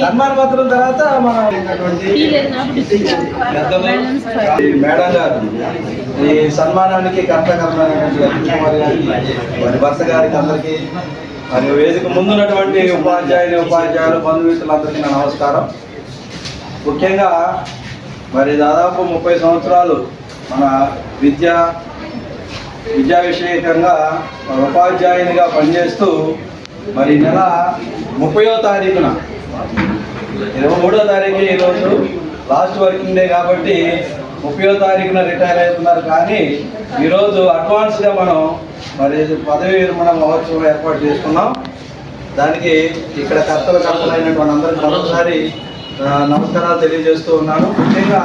సన్మాన పత్రం తర్వాత మన మేడం గారు ఈ సన్మానానికి కర్త కర్మైనటువంటి లక్ష్మీ కుమార్ గారికి మరి భర్త గారికి అందరికీ మరి వేదిక ముందున్నటువంటి ఉపాధ్యాయుని ఉపాధ్యాయులు బంధుమిత్రులందరికీ నా నమస్కారం. ముఖ్యంగా మరి దాదాపు ముప్పై సంవత్సరాలు మన విద్య విద్యా విషయకంగా ఉపాధ్యాయునిగా పనిచేస్తూ మరి నెల ముప్పయో తారీఖున ఇరవై మూడో తారీఖు ఈరోజు లాస్ట్ వర్కింగ్ డే కాబట్టి ముప్పయో తారీఖున రిటైర్ అవుతున్నారు కానీ ఈరోజు అడ్వాన్స్గా మనం మరి పదవి విరమణ మహోత్సవం ఏర్పాటు చేసుకున్నాం. దానికి ఇక్కడ కర్తలు కర్తలైనటువంటి అందరికి మరొకసారి నమస్కారాలు తెలియజేస్తూ ఉన్నాను. ముఖ్యంగా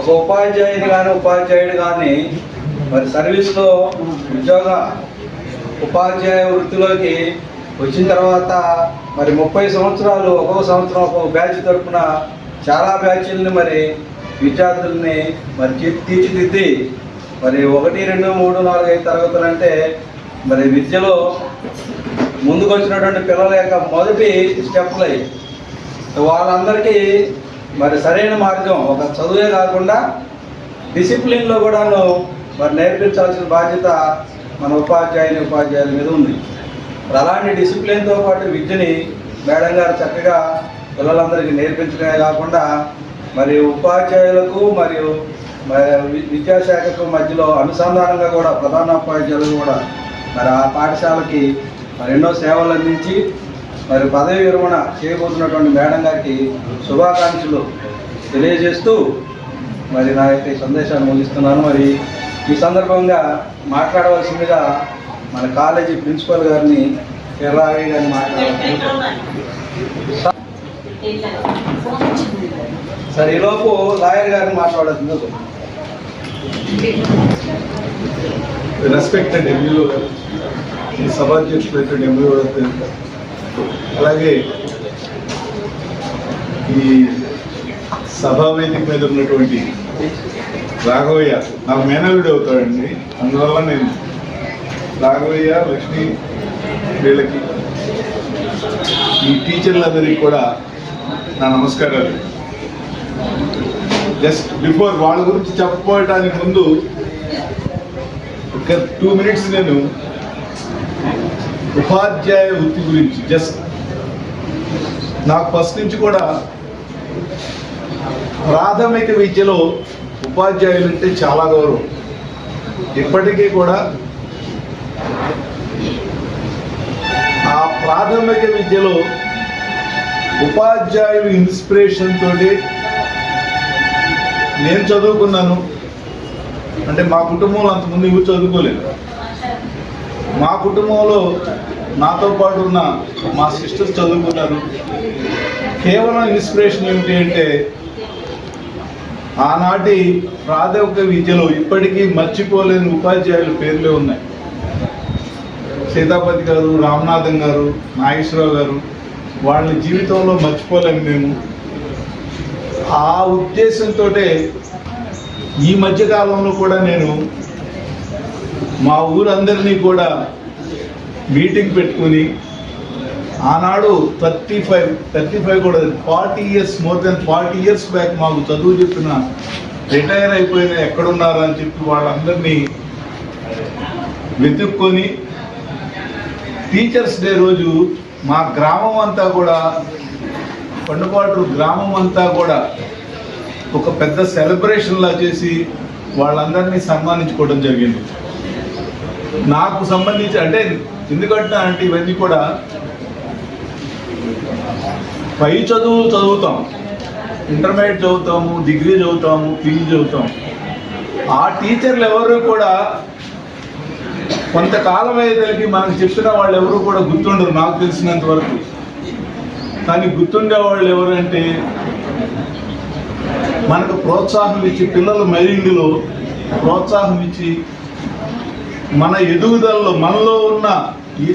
ఒక ఉపాధ్యాయుని కానీ ఉపాధ్యాయుడు కానీ మరి సర్వీస్లో ఉద్యోగ ఉపాధ్యాయ వృత్తిలోకి వచ్చిన తర్వాత మరి ముప్పై సంవత్సరాలు ఒక్కొక్క సంవత్సరం ఒక్కొక్క బ్యాచ్ తరపున చాలా బ్యాచ్ల్ని మరి విద్యార్థుల్ని మరి తీర్చిదిద్ది మరి ఒకటి రెండు మూడు నాలుగు ఐదు తరగతులు అంటే మరి విద్యలో ముందుకు వచ్చినటువంటి పిల్లల యొక్క మొదటి స్టెప్లు అవి వాళ్ళందరికీ మరి సరైన మార్గం ఒక చదువే కాకుండా డిసిప్లిన్లో కూడాను మరి నేర్పించాల్సిన బాధ్యత మన ఉపాధ్యాయుని ఉపాధ్యాయుల మీద ఉంది. అలాంటి డిసిప్లిన్తో పాటు విద్యని మేడం గారు చక్కగా పిల్లలందరికీ నేర్పించడమే కాకుండా మరియు ఉపాధ్యాయులకు మరియు విద్యాశాఖకు మధ్యలో అనుసంధానంగా కూడా ప్రధాన ఉపాధ్యాయులు కూడా మరి ఆ పాఠశాలకి మరి ఎన్నో సేవలు అందించి మరి పదవి విరమణ చేయబోతున్నటువంటి మేడం గారికి శుభాకాంక్షలు తెలియజేస్తూ మరి నా యొక్క ఈ సందేశాన్ని ముగిస్తున్నాను. మరి ఈ సందర్భంగా మాట్లాడవలసిందిగా మన కాలేజీ ప్రిన్సిపల్ గారిని ఎర్రాయి గారిని మాట్లాడాలి సరే ఈలోపు లాయర్ గారిని మాట్లాడాల్సింది రెస్పెక్టెడ్ ఎంఈఓ ఈ సభాధ్యక్షులైన ఎంఈఓ అలాగే ఈ సభా వేదిక మీద ఉన్నటువంటి రాఘవయ్య నాకు మేనల్లుడు అవుతాడండి. అందువల్ల నేను రాఘవయ్య లక్ష్మి వీళ్ళకి. ఈ టీచర్లందరికీ కూడా నా నమస్కారాలు. జస్ట్ బిఫోర్ వాళ్ళ గురించి చెప్పడానికి ముందు ఒక టూ మినిట్స్ నేను ఉపాధ్యాయ వృత్తి గురించి జస్ట్ నాకు ఫస్ట్ నుంచి కూడా ప్రాథమిక విద్యలో ఉపాధ్యాయులు అంటే చాలా గౌరవం. ఇప్పటికీ కూడా ఆ ప్రాథమిక విద్యలో ఉపాధ్యాయులు ఇన్స్పిరేషన్ తోటి నేను చదువుకున్నాను. అంటే మా కుటుంబంలో అంతకుముందు ఎవరు చదువుకోలేదు. మా కుటుంబంలో నాతో పాటు ఉన్న మా సిస్టర్స్ చదువుకున్నారు. కేవలం ఇన్స్పిరేషన్ ఏమిటి అంటే ఆనాటి ప్రాథమిక విద్యలో ఇప్పటికీ మర్చిపోలేని ఉపాధ్యాయుల పేర్లే ఉన్నాయి. సీతాపతి గారు రామనాథన్ గారు నాగేశ్వరరావు గారు వాళ్ళ జీవితంలో మర్చిపోలేము మేము. ఆ ఉద్దేశంతో ఈ మధ్యకాలంలో కూడా నేను మా ఊరందరినీ కూడా మీటింగ్ పెట్టుకుని ఆనాడు థర్టీ ఫైవ్ థర్టీ ఫైవ్ కూడా forty years more than forty years back మాకు చదువు చెప్పిన రిటైర్ అయిపోయిన ఎక్కడున్నారా అని చెప్పి వాళ్ళందరినీ వెతుక్కొని టీచర్స్ డే రోజు మా గ్రామం అంతా కూడా పండుపాటు గ్రామం అంతా కూడా ఒక పెద్ద సెలబ్రేషన్లా చేసి వాళ్ళందరినీ సన్మానించుకోవడం జరిగింది. నాకు సంబంధించి అంటే ఎందుకంటే అంటే ఇవన్నీ కూడా పై చదువు చదువుతాం. ఇంటర్మీడియట్ చదువుతాము డిగ్రీ చదువుతాము పీజీ చదువుతాం. ఆ టీచర్లు ఎవరు కూడా కొంతకాలం అయ్యేసరికి మనకు చెప్పిన వాళ్ళు ఎవరు కూడా గుర్తుండరు నాకు తెలిసినంత వరకు. కానీ గుర్తుండే వాళ్ళు ఎవరంటే మనకు ప్రోత్సాహం ఇచ్చి పిల్లల మైండ్లో ప్రోత్సాహం ఇచ్చి మన ఎదుగుదలలో మనలో ఉన్న ఈ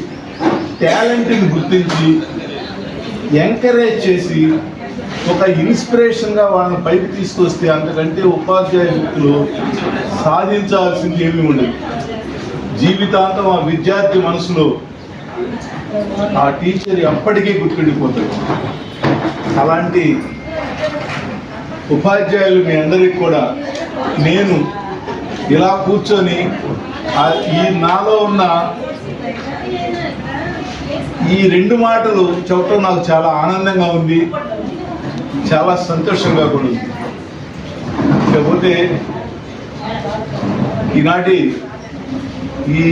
టాలెంట్ని గుర్తించి ఎంకరేజ్ చేసి ఒక ఇన్స్పిరేషన్గా వాళ్ళని పైకి తీసుకొస్తే అంతకంటే ఉపాధ్యాయ వృత్తిలో సాధించాల్సింది ఏమి ఉండదు. జీవితాంతం ఆ విద్యార్థి మనసులో ఆ టీచర్ ఎప్పటికీ గుర్తుండిపోతాడు. అలాంటి ఉపాధ్యాయులు మీ అందరికి కూడా నేను ఇలా కూర్చొని ఈ నాలో ఉన్న ఈ రెండు మాటలు చెప్పడం నాకు చాలా ఆనందంగా ఉంది చాలా సంతోషంగా కూడా ఉంది. కాకపోతే ఈనాటి ఈ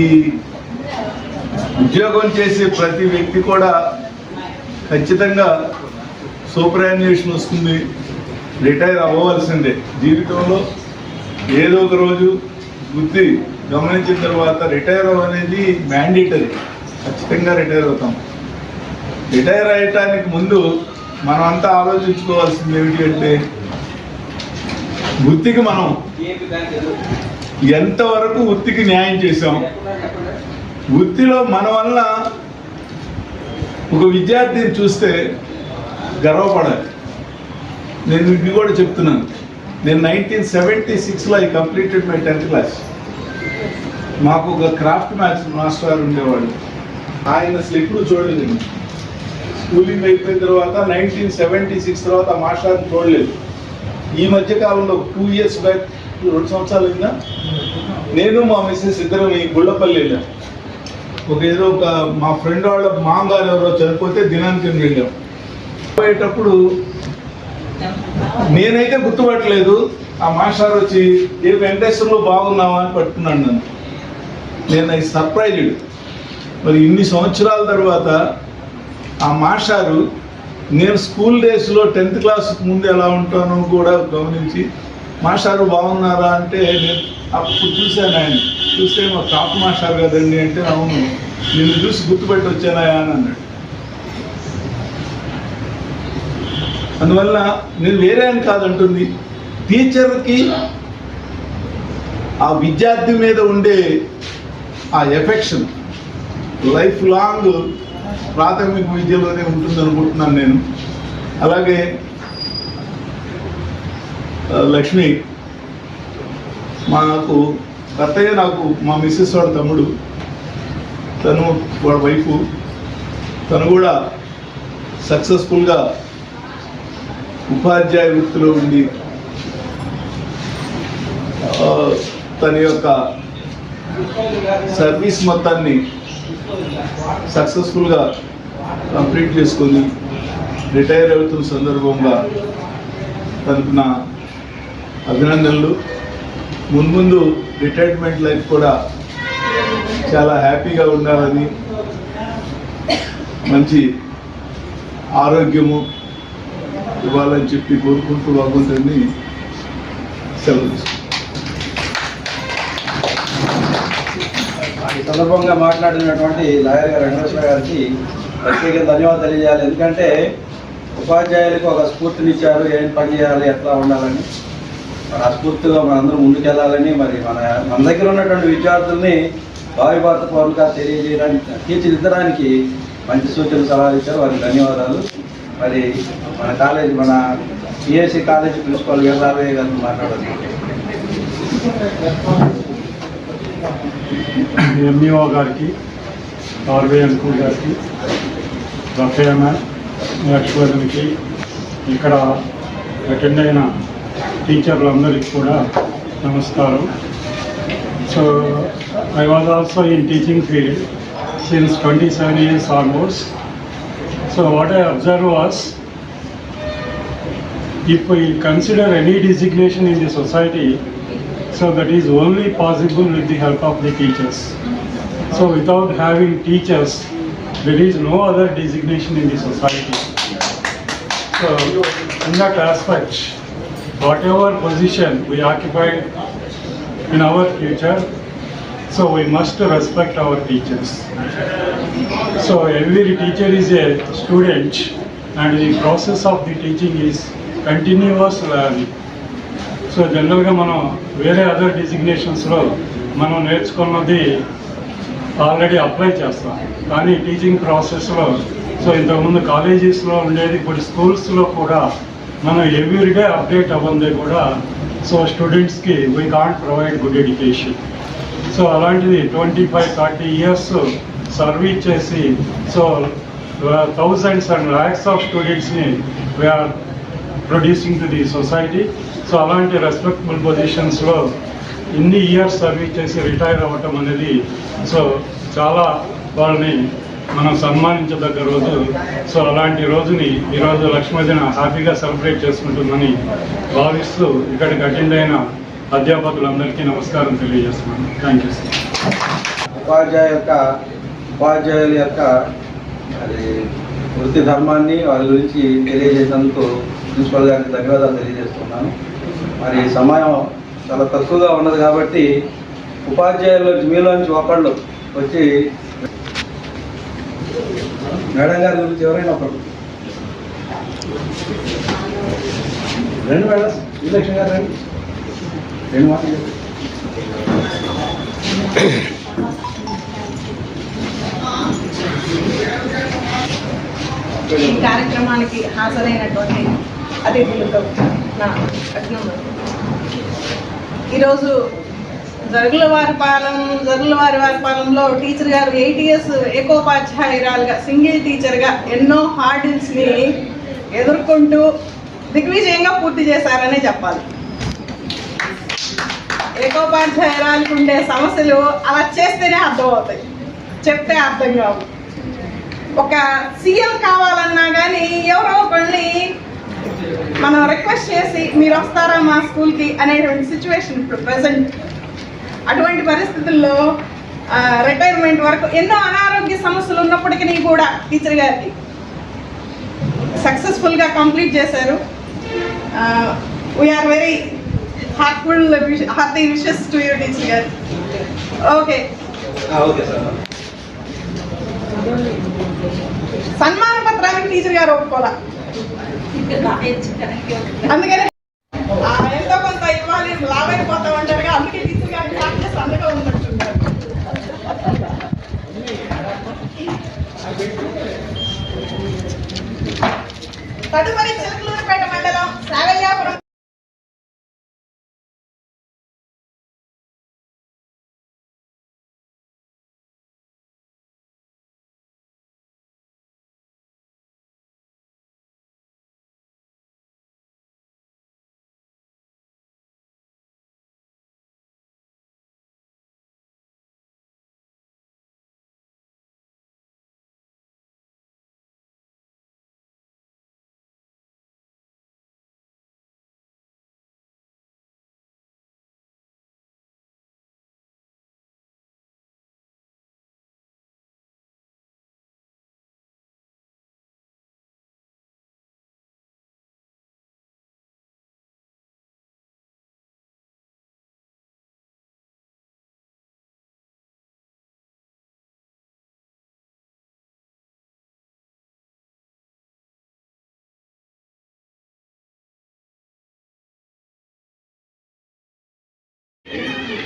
ఉద్యోగం చేసే ప్రతి వ్యక్తి కూడా ఖచ్చితంగా సూపరాన్యుయేషన్ వస్తుంది. రిటైర్ అవ్వవలసిందే. జీవితంలో ఏదో ఒక రోజు బుద్ధి గమనించిన తర్వాత రిటైర్ అవ్వనేది మ్యాండేటరీ. ఖచ్చితంగా రిటైర్ అవుతాం. రిటైర్ అయ్యటానికి ముందు మనం అంతా ఆలోచించుకోవాల్సింది ఏమిటి అంటే బుద్ధికి మనం ఎంతవరకు వృత్తికి న్యాయం చేశాం? వృత్తిలో మన వల్ల ఒక విద్యార్థిని చూస్తే గర్వపడాలి. నేను ఇది కూడా చెప్తున్నాను. నేను నైన్టీన్ సెవెంటీ సిక్స్లో I completed my tenth class మాకు ఒక క్రాఫ్ట్ మ్యాచ్ మాస్టర్ గారు ఉండేవాడు ఆయన అసలు ఎప్పుడు చూడలేదు స్కూలింగ్ అయిపోయిన తర్వాత నైన్టీన్ సెవెంటీ సిక్స్ తర్వాత ఆ మాస్టర్ని చూడలేదు. ఈ మధ్య కాలంలో టూ ఇయర్స్ బ్యాక్ రెండు సంవత్సరాలు అయిందా నేను మా మిస్సెస్ ఇద్దరం ఈ గుళ్ళపల్లి వెళ్ళాం. ఒక ఏదో ఒక మా ఫ్రెండ్ వాళ్ళ మామగారు ఎవరో చనిపోతే దినానికి వెళ్ళాం. పోయేటప్పుడు నేనైతే గుర్తుపట్టలేదు ఆ మాస్టర్ వచ్చి ఏ వెంకటేశ్వర్లో బాగున్నావా? అని పట్టుకున్నాను నన్ను. నేను అది సర్ప్రైజ్డ్. మరి ఇన్ని సంవత్సరాల తర్వాత ఆ మాస్టారు నేను స్కూల్ డేస్లో టెన్త్ క్లాస్ ముందు ఎలా ఉంటానో కూడా గమనించి మాస్టారు బాగున్నారా అంటే నేను అప్పుడు చూశాను ఆయన. చూస్తే మా టాప్ మాస్టర్ కదండి అంటే అవును. నిన్ను చూసి గుర్తుపెట్టి వచ్చానా అని అన్నాడు. అందువల్ల నేను వేరే అని కాదంటుంది. టీచర్కి ఆ విద్యార్థి మీద ఉండే ఆ ఎఫెక్షన్ లైఫ్ లాంగ్ ప్రాథమిక విద్యలోనే ఉంటుంది అనుకుంటున్నాను నేను. అలాగే లక్ష్మి మాకు అత్తయ్య నాకు మా మిస్సెస్ వాడు తమ్ముడు. తను వాడు వైఫ్. తను కూడా సక్సెస్ఫుల్గా ఉపాధ్యాయ వృత్తిలో ఉండి తన యొక్క సర్వీస్ మొత్తాన్ని సక్సెస్ఫుల్గా కంప్లీట్ చేసుకొని రిటైర్ అవుతున్న సందర్భంగా తనకు నా అభినందనలు. మున్ముందు రిటైర్మెంట్ లైఫ్ కూడా చాలా హ్యాపీగా ఉండాలని మంచి ఆరోగ్యము ఇవ్వాలని చెప్పి కోరుకుంటూ భగవంతుడిని సెలవు ఈ సందర్భంగా మాట్లాడినటువంటి లాయర్ గారు వెంకటేశ్వర గారికి ప్రత్యేక ధన్యవాదాలు తెలియజేయాలి. ఎందుకంటే ఉపాధ్యాయులకు ఒక స్ఫూర్తినిచ్చారు ఏం పని చేయాలి ఎట్లా ఉండాలని. మరి మనందరం ముందుకెళ్ళాలని మరి మన మన దగ్గర ఉన్నటువంటి విద్యార్థుల్ని భావి భారత పౌరులుగా తెలియజేయడానికి తీర్చిదిద్దడానికి మంచి సూచనలు సలహాలు ఇచ్చారు. వారికి ధన్యవాదాలు. మరి మన కాలేజ్ మన పిఎస్సి కాలేజ్ ప్రిన్సిపాల్ వీరరామయ్య గారితో మాట్లాడాలి ఎంఈఓ గారికి ఆర్వే అంకుల్ గారికి రఫేమ లక్ష్మణ్కి ఇక్కడ అటెండ్ అయిన టీచర్లందరికీ కూడా నమస్కారం so I was also in teaching field since twenty seven years almost so what I observe was if we consider any designation in the society, so that is only possible with the help of the teachers. So without having teachers, there is no other designation in the society. So in that aspect, whatever position we occupy in our future, so we must respect our teachers. So every teacher is a student and the process of the teaching is continuous learning. So జనరల్గా మనం వేరే other డిజిగ్నేషన్స్లో మనం నేర్చుకున్నది already apply చేస్తాం కానీ teaching ప్రాసెస్లో so ఇంతకుముందు కాలేజెస్లో ఉండేది ఇప్పుడు స్కూల్స్లో కూడా మనం ఎవ్రీడే అప్డేట్ అవ్వందే కూడా సో స్టూడెంట్స్కి we can't provide good education so అలాంటిది twenty five thirty years service చేసి so thousands and lakhs of స్టూడెంట్స్ని we are producing to the society so అలాంటి రెస్పెక్టబుల్ పొజిషన్స్లో ఇన్ని ఇయర్స్ సర్వీస్ చేసి రిటైర్ అవ్వటం అనేది సో చాలా వాళ్ళని మనం సన్మానించదగ్గ రోజు. సో అలాంటి రోజుని ఈరోజు లక్ష్మీదిన హ్యాపీగా సెలబ్రేట్ చేసుకుంటుందని భావిస్తూ ఇక్కడికి అటెండ్ అయిన అధ్యాపకులందరికీ నమస్కారం తెలియజేస్తున్నాను. థ్యాంక్ యూ సార్ ఉపాధ్యాయ యొక్క ఉపాధ్యాయుల యొక్క అది వృత్తి ధర్మాన్ని వారి గురించి తెలియజేసినందుకు ప్రిన్సిపల్ గారికి ధన్యవాదాలు తెలియజేస్తున్నాను. మరి సమయం చాలా తక్కువగా ఉన్నది కాబట్టి ఉపాధ్యాయుల మీలోంచి ఒకళ్ళు వచ్చి మేడం గారి గురించి ఎవరైనా ఒకరు. రెండు మేడం శ్రీలక్ష్మి గారు రండి. రెండు మాటలు ఈ కార్యక్రమానికి హాజరైనటువంటి అతిథులకు నా అభినందనలు. ఈరోజు జరుగుల వారి పాలెం జరుగుల వారి వారి పాలెంలో టీచర్ గారు ఎయిట్ ఇయర్స్ ఏకోపాధ్యాయురాలుగా సింగిల్ టీచర్గా ఎన్నో హార్డిల్స్ని ఎదుర్కొంటూ దిగ్విజయంగా పూర్తి చేశారనే చెప్పాలి. ఏకోపాధ్యాయురాలకు ఉండే సమస్యలు అలా చేస్తేనే అర్థమవుతాయి. చెప్తే అర్థం కావు. ఒక సీఎం కావాలన్నా కానీ ఎవరో ఒకళ్ళని మనం రిక్వెస్ట్ చేసి మీరు వస్తారా మా స్కూల్కి అనేటువంటి సిచ్యువేషన్ ఇప్పుడు ప్రజెంట్ అటువంటి పరిస్థితుల్లో రిటైర్మెంట్ వరకు ఎన్నో అనారోగ్య సమస్యలు ఉన్నప్పటికీ కూడా టీచర్ గారికి సక్సెస్ఫుల్గా కంప్లీట్ చేశారు. We are very heartful hearty wishes to you teacher గారు. ఓకే ఆ, ఓకే సార్. సన్మాన పత్రానికి టీచర్ గారు ఒప్పుకోలే అందుకని தடுமலை செல்வ ఇక్కడ